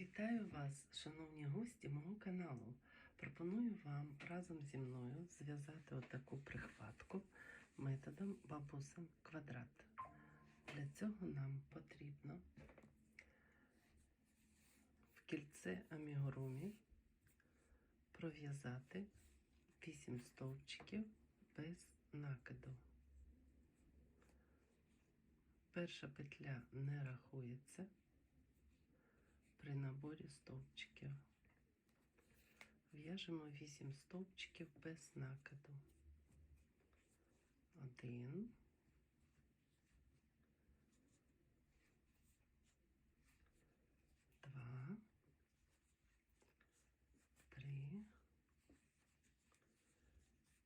Вітаю вас, шановні гості мого каналу. Пропоную вам разом зі мною зв'язати отаку прихватку методом бабусин квадрат. Для цього нам потрібно в кільце амігурумі пров'язати 8 стовпчиків без накиду. Перша петля не рахується при наборі стовпчиків. В'яжемо 8 стовпчиків без накиду. 1 2 3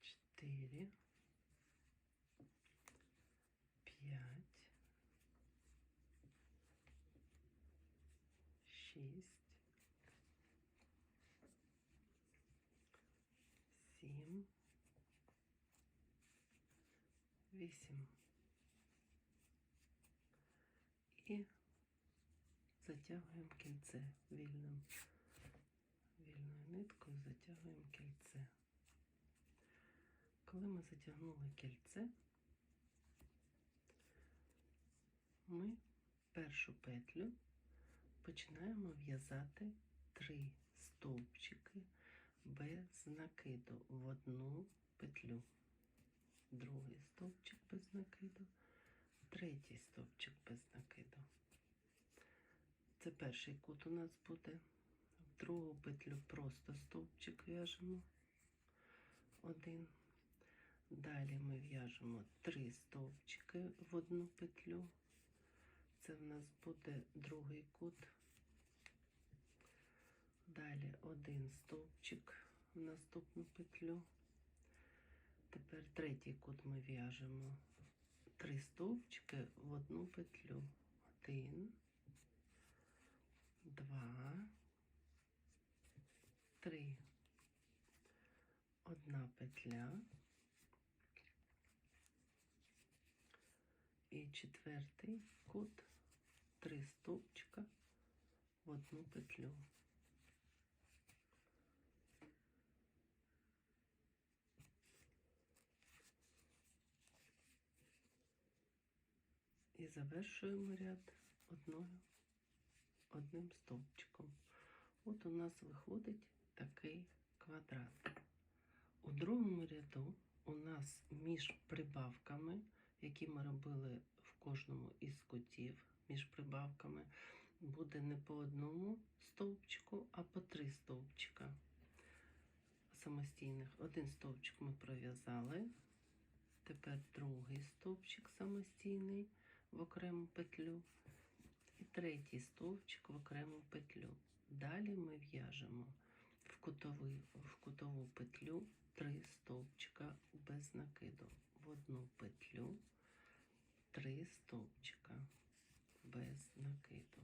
4 шість, сім, вісім. І затягуємо кільце вільним, вільною ниткою затягуємо кільце. Коли ми затягнули кільце, ми першу петлю починаємо в'язати три стовпчики без накиду в одну петлю. Другий стовпчик без накиду, третій стовпчик без накиду. Це перший кут у нас буде. В другу петлю просто стовпчик в'яжемо один. Далі ми в'яжемо три стовпчики в одну петлю. Це в нас буде другий кут. Далі один стовпчик в наступну петлю. Тепер третій кут ми в'яжемо три стовпчики в одну петлю. Один, два, три. Одна петля. І четвертий кут, три стовпчика в одну петлю. І завершуємо ряд одною, одним стовпчиком. От у нас виходить такий квадрат. У другому ряду у нас між прибавками які ми робили в кожному із кутів між прибавками, буде не по одному стовпчику, а по три стовпчика самостійних. Один стовпчик ми пров'язали. Тепер другий стовпчик самостійний в окрему петлю. І третій стовпчик в окрему петлю. Далі ми в'яжемо в, кутовий, в кутову петлю три стовпчика без накиду в одну петлю три стовпчика без накиду.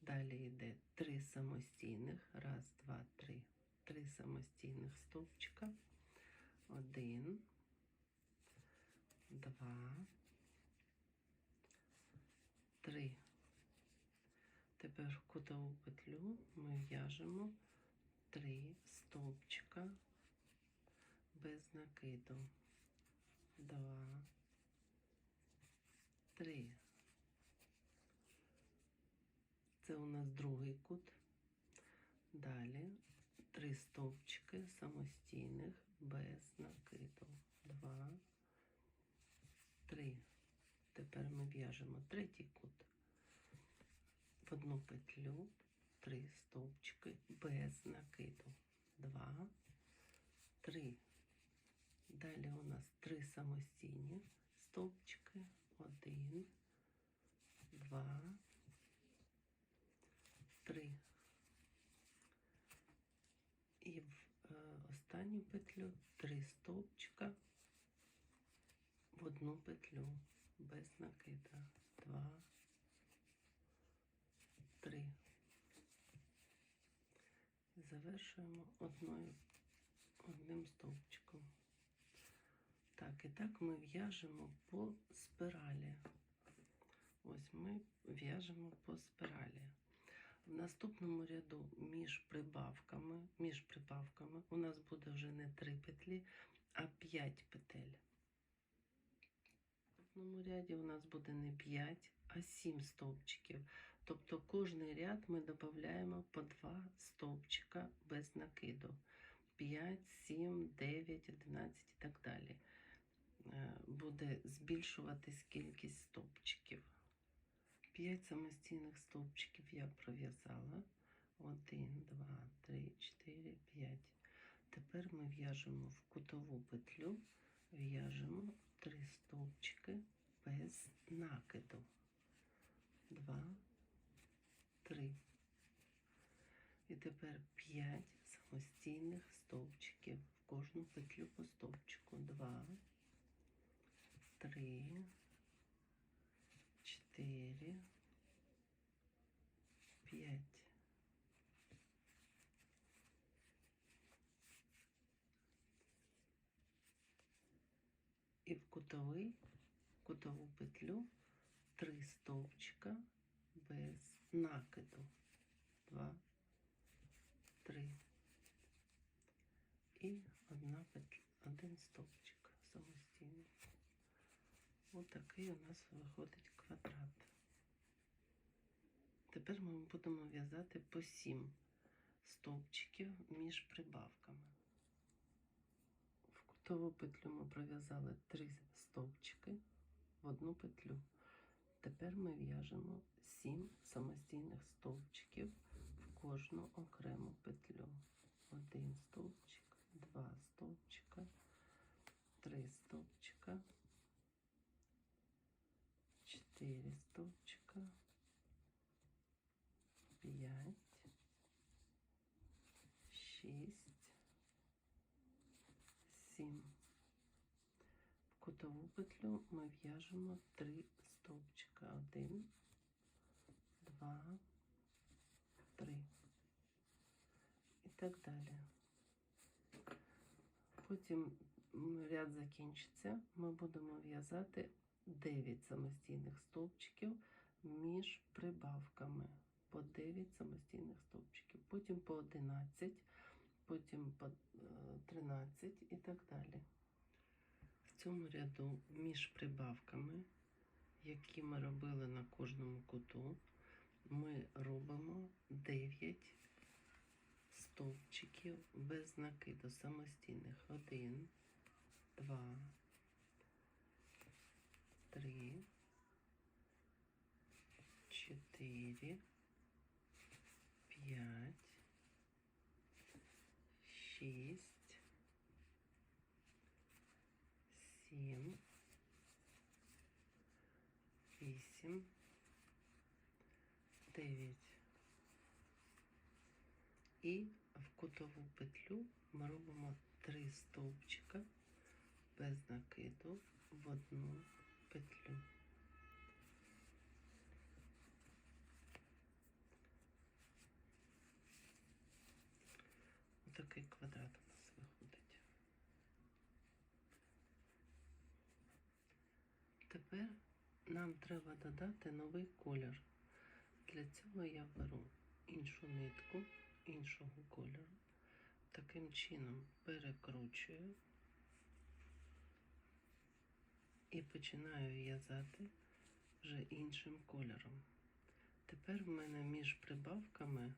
Далі йде три самостійних, раз, два, три, три самостійних стовпчика. Один, два, три. Тепер кутову петлю ми в'яжемо три стовпчика без накиду. Два, три. Це у нас другий кут. Далі три стовпчики самостійних без накиду. Два, три. Тепер ми в'яжемо третій кут. Одну петлю, три стовпчики без накиду. Два, три. Далі у нас три самостійні стовпчики. Один, два, три. І в е, останню петлю три стовпчика в одну петлю без накида. Два, три. Завершуємо одною одним стовпчиком. Так, і так ми в'яжемо по спиралі. Ось ми в'яжемо по спиралі. В наступному ряду між прибавками, між прибавками у нас буде вже не 3 петлі, а 5 петель. В наступному ряді у нас буде не 5, а 7 стовпчиків. Тобто кожний ряд ми додаємо по 2 стовпчика без накиду. 5, 7, 9, 11 і так далі. Е, Буде збільшуватись кількість стовпчиків. 5 самостійних стовпчиків я пров'язала. 1, 2, 3, 4, 5. Тепер ми в'яжемо в кутову петлю, в'яжемо 3 стовпчики без накиду. 2, 3. І тепер 5 самостійних стовпчиків в кожну петлю по стовпчику. 2, 3, 4, 5. І в кутовий, кутову петлю 3 стовпчика без накиду. 2, 3. І одна один стовпчик самостійний. Ось такий у нас виходить квадрат. Тепер ми будемо в'язати по 7 стовпчиків між прибавками. В кутову петлю ми пров'язали 3 стовпчики в одну петлю. Тепер ми в'яжемо 7 самостійних стовпчиків в кожну окрему петлю. Один стовпчик, два стовпчика, три стовпчика, чотири стовпчика, п'ять, шість, сім. Кутову петлю ми в'яжемо три стовпчика. Один, два, три. І так далі. Потім ряд закінчиться. Ми будемо в'язати 9 самостійних стовпчиків між прибавками. По 9 самостійних стовпчиків. Потім по 11, потім по е, 13 і так далі. Цьому ряду між прибавками, які ми робили на кожному куту, ми робимо 9 стовпчиків без накиду самостійних. 1, 2, 3, 4, 5, 6, 7, 8, 9. І в кутову петлю ми робимо 3 стовпчика без накиду в одну петлю. Отакий квадрат у нас виходить. Тепер нам треба додати новий колір. Для цього я беру іншу нитку іншого кольору. Таким чином перекручую і починаю в'язати вже іншим кольором. Тепер в мене між прибавками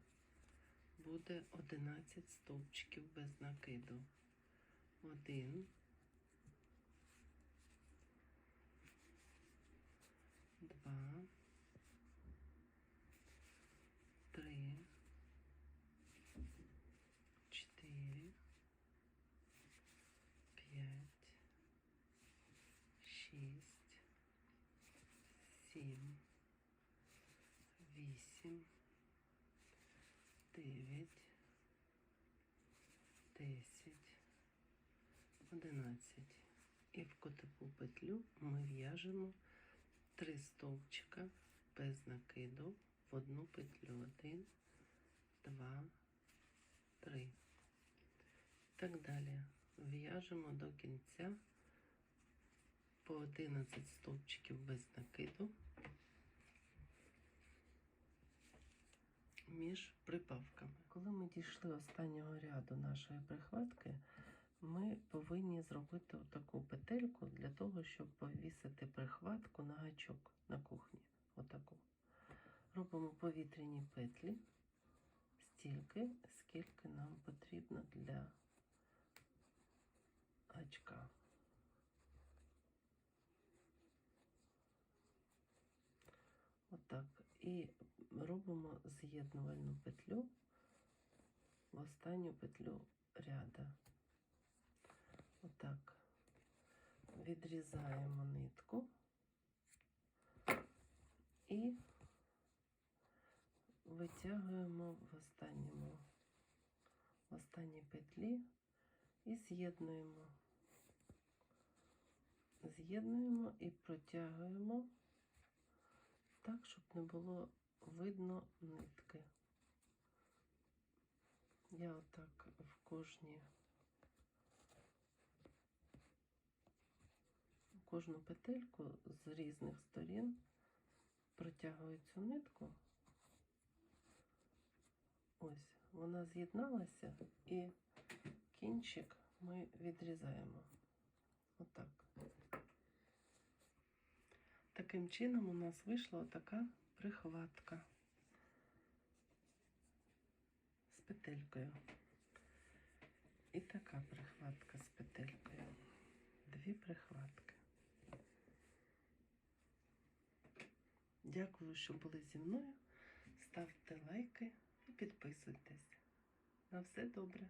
буде 11 стовпчиків без накиду. Один, два, три, четыре, пять, шесть, семь, вісім, дев'ять, десять, одинадцять. І в котову петлю ми в'яжемо три стовпчика без накиду в одну петлю. Один, два, три. Так далі. В'яжемо до кінця по 11 стовпчиків без накиду. між припавками. Коли ми дійшли останнього ряду нашої прихватки, ми повинні зробити таку петельку для того, щоб повісити прихватку на гачок на кухні. Отаку. Робимо повітряні петлі стільки, скільки нам потрібно для гачка. Отак. І робимо з'єднувальну петлю в останню петлю ряда. Отак. Відрізаємо нитку і витягуємо в останньому в останній петлі і з'єднуємо. З'єднуємо і протягуємо так, щоб не було видно нитки. Я отак в кожній кожну петельку з різних сторін протягую цю нитку. Ось, вона з'єдналася і кінчик ми відрізаємо. Отак. Таким чином у нас вийшла така прихватка з петелькою. І така прихватка з петелькою. Дві прихватки. Дякую, що були зі мною. Ставте лайки і підписуйтесь. На все добре.